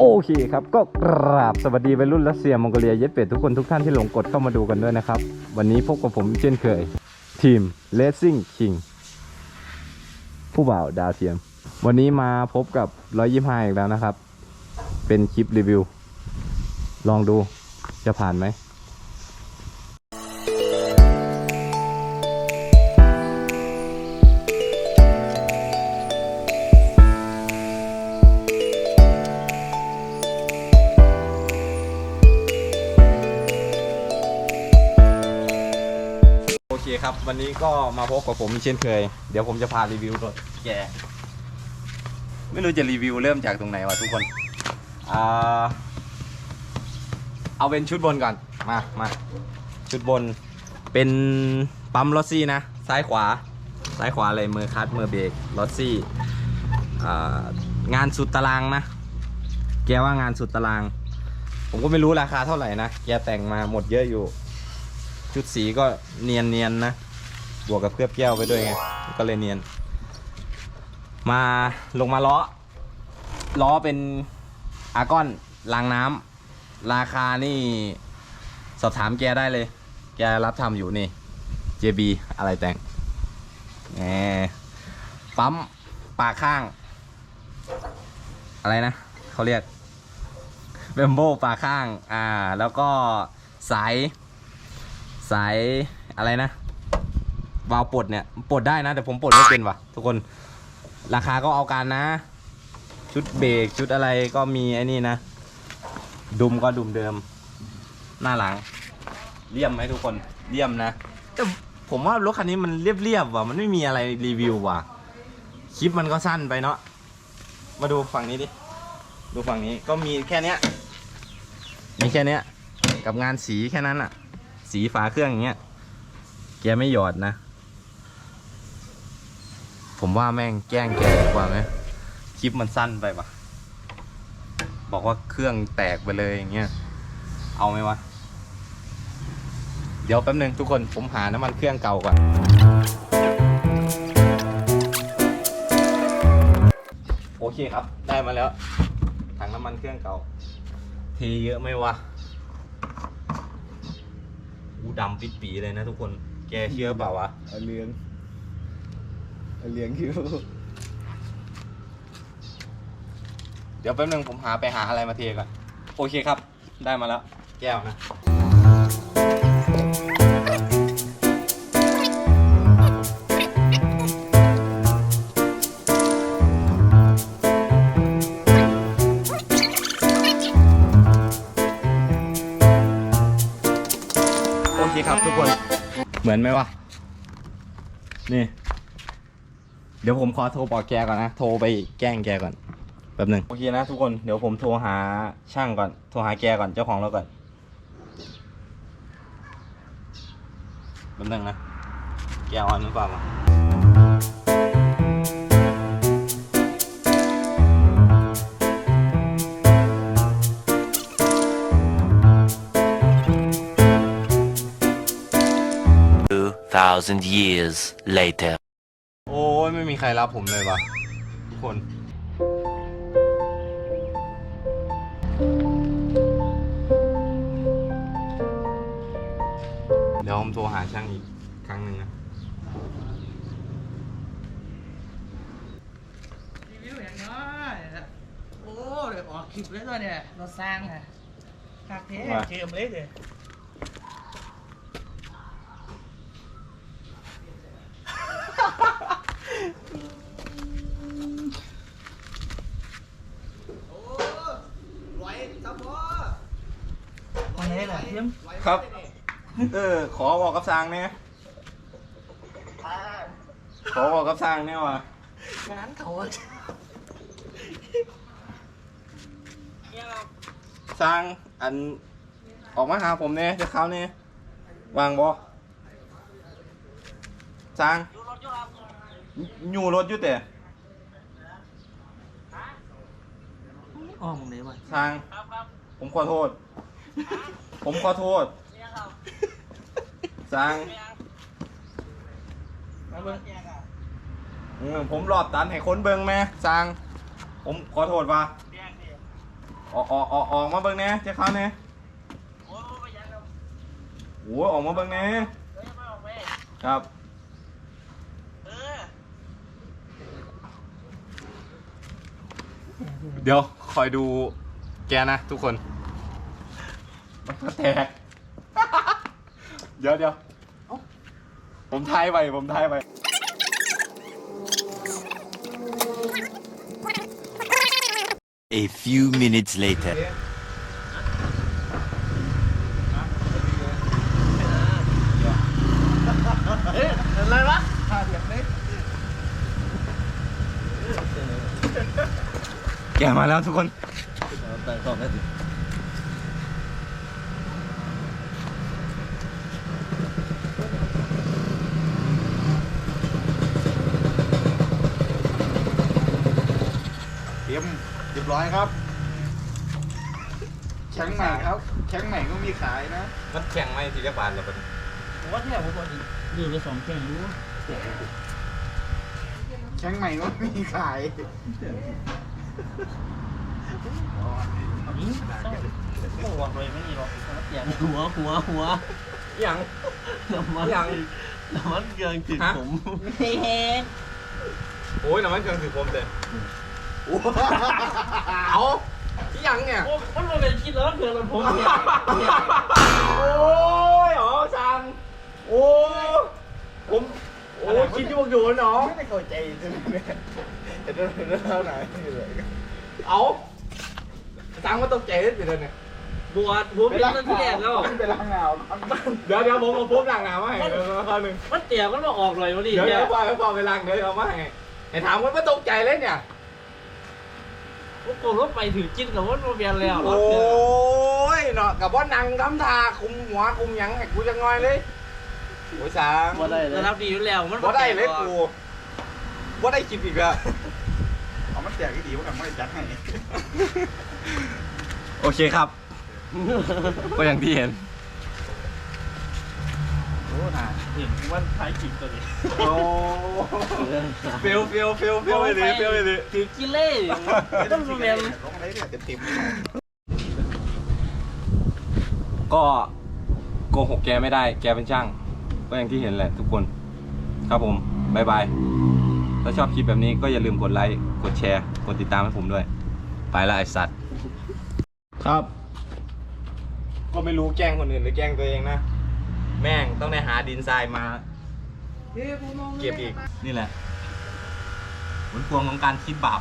โอเคครับ ก็กราบสวัสดีวัยรุ่นรัสเซียมองโกเลียเย็ดเป็ดทุกคนทุกท่านที่หลงกดเข้ามาดูกันด้วยนะครับ วันนี้พบกับผมเช่นเคย ทีม Racing King ผู้บ่าวดาวเทียม วันนี้มาพบกับร้อยยี่ห้าอีกแล้วนะครับ เป็นคลิปรีวิว ลองดูจะผ่านไหม เคครับ วันนี้ก็มาพบกับผมเช่นเคย เดี๋ยวผมจะพารีวิวรถแก ไม่รู้จะรีวิวเริ่มจากตรงไหนวะทุกคนอ่าเอาเป็นชุดบนก่อน มามาชุดบนเป็นปั๊มลอสซี่นะ ซ้ายขวา ซ้ายขวาเลยมือคัดมือเบรกลอสซี่อ่างานสุดตารางนะ แกว่างานสุดตาราง ผมก็ไม่รู้ราคาเท่าไหร่นะ แกแต่งมาหมดเยอะอยู่ ชุดสีก็เนียนเนียนๆนะ บวกกับเคลือบแก้วไปด้วยไง ก็เลยเนียน มาลงมาล้อ ล้อเป็นอาร์กอนรางน้ำ ราคานี่สอบถามแกได้เลย แกรับทำอยู่นี่ JB อะไรแต่งแหมปั๊มปากข้าง อะไรนะ เขาเรียกเบมโบปากข้าง อ่า แล้วก็สาย สายอะไรนะวาล์วปลดเนี่ยปลดได้นะ แต่ผมปลดไม่เป็นว่ะ ทุกคนราคาก็เอาการนะ ชุดเบรกชุดอะไรก็มีไอ้นี่นะ ดุมก็ดุมเดิม หน้าหลังเลี่ยมไหมทุกคนเลี่ยมนะแต่ผมว่ารถคันนี้มันเรียบๆว่ะมันไม่มีอะไรรีวิวว่ะคลิปมันก็สั้นไปเนาะมาดูฝั่งนี้ดิดูฝั่งนี้ก็มีแค่เนี้ยมีแค่เนี้ยกับงานสีแค่นั้นอะ สีฝาเครื่องอย่างเงี้ย แกไม่หยอดนะ ผมว่าแม่งแกล้งแกดีกว่าไหมคลิปมันสั้นไปปะบอกว่าเครื่องแตกไปเลยอย่างเงี้ย เอาไหมวะ เดี๋ยวแป๊บนึงทุกคนผมหาน้ำมันเครื่องเก่าก่อน โอเคครับ ได้มาแล้ว ถังน้ำมันเครื่องเก่า เทเยอะไหมวะ อูดำปิดปีเลยนะทุกคน แกเชื่อเปล่าวะเอาเลี้ยงเอาเลี้ยงอยู่เดี๋ยวแป๊บนึงผมหาไปหาอะไรมาเทก่อน โอเคครับ ได้มาแล้ว แก้วนะ อนไหมวะ นี่ เดี๋ยวผมขอโทรบอกแกก่อนนะ โทรไปแกล้งแกก่อน แป๊บหนึ่งโอเคนะทุกคน เดี๋ยวผมโทรหาช่างก่อน โทรหาแกก่อน เจ้าของรถก่อน แป๊บหนึงนะ แกออนหรือเปล่าวะ 2,000 years later. โอ้ยไม่มีใครรับผมเลยวะทุกคน เดี๋ยวผมโทรหาช่างอีกครั้งหนึ่งนะ รีวิวอย่างน้อยนะโอ้เดี๋ยวออกคลิปเลยตัวเนี่ยเราสร้างอะคักเท่เกมเลยเดี๋ยว มาไหนล่ะเทียมครับ เออ ขอบอกกับสร้างเนี่ยขอบอกกับสร้างเนี่ยวะงานเขาสร้างอันออกมาหาผมเนี่ยจะเข้าเนี่ยวางบอสร้างอยู่รถอยู่แต่อ้อมไหนวะสร้าง ผมขอโทษ ผมขอโทษสร้างมาเบิ่งเออผมรอบตันให้คนเบิงแม่สร้างผมขอโทษว่าออกออกออกออกมาเบิ่งแหน่เจ้าเขาแหน่โอ้ยยังเราโอ้ยออกมาเบิ่งแหน่เฮ้ยมาออกไปครับเออเดี๋ยวคอยดู แกนะทุกคน มันก็แตก เดี๋ยวเดี๋ยวเอ้าผมทายไปผมทายไป A few minutes later. เฮ้ยอะไรวะพาเดียบเลยแกมาแล้วทุกคนแต่สองนาทีเตรียมเรียบร้อยครับ แข็งใหม่ครับ แข็งใหม่ก็มีขายนะ มันแข่งไหมทีเรียกบาลแล้วปะผมว่าที่ไหนผมบอกดื่มไปสองแก้วรู้แข็งใหม่ก็มีขาย นี่ต้องบอกเลยไม่มีหรอกอย่างหัวหัวหัวอย่างน้ำมันอย่างน้ำมันเกลือจืดฮะผมเฮ้โอ้ยน้ำมันเครื่องถือผมเลยเอาที่ยังเนี่ยโอ้มันมาเป็นคิดแล้วเกลือมันผมเนี่ยโอ้ยอ๋อซังโอ้ผมโอ้คิดอยู่อยู่เนาะไม่ได้เข้าใจใช่ไหมเนี่ยเห็นเห็นเท่าไหร่เลยเอา ซังมาตกใจเลยสิเดี๋ยวเนี่ยบวชบวชเป็นต้นที่แรกแล้ว ไปล้างหนาวครับเดี๋ยวเดี๋ยวผมเอาปุ๊บล้างน้ำมาให้เดี๋ยวข้อหนึ่งมันเตี่ยมันมาออกเลยวันนี้เดี๋ยวเนี่เดี๋ยยวพอพอไปล้างเดี๋ยวเอามาให้ให้ถามว่าไม่ตกใจเลยเนี่ยพวกผมว่าไปถือจิ้นกับว่ามาเบียนแล้วโอ้ยเนาะกับว่านังทำทาคุมหัวคุมหยังให้กูจะงอยเลยโอ้ยซังระดับดีอยู่แล้วมันว่าได้เลยกูว่าได้คิดอีกอะเอามัน แจกที่ดีว่ากันไม่ได้จัดให้โอเคครับ ก็อย่างที่เห็น โอ้น่าเห็นว่าท้ายจิบตัวนี้โอ้เฟลเฟลเฟลเฟลไปเลยเฟลไปเลยถือกิเล่ต้องมาเบียนลงอะไรเนี่ยเต็มเต็มก็โกหกแกไม่ได้ แกเป็นช่าง ก็อย่างที่เห็นแหละทุกคน ครับผมบายบาย ถ้าชอบคลิปแบบนี้ก็อย่าลืมกดไลค์ กดแชร์ กดติดตามให้ผมด้วย ไปละไอสัตว์ ครับ ก็ไม่รู้แกล้งคนอื่นหรือแกล้งตัวเองนะ แม่งต้องได้หาดินทรายมา เก็บอีก นี่แหละผลพวงของการคิดบาป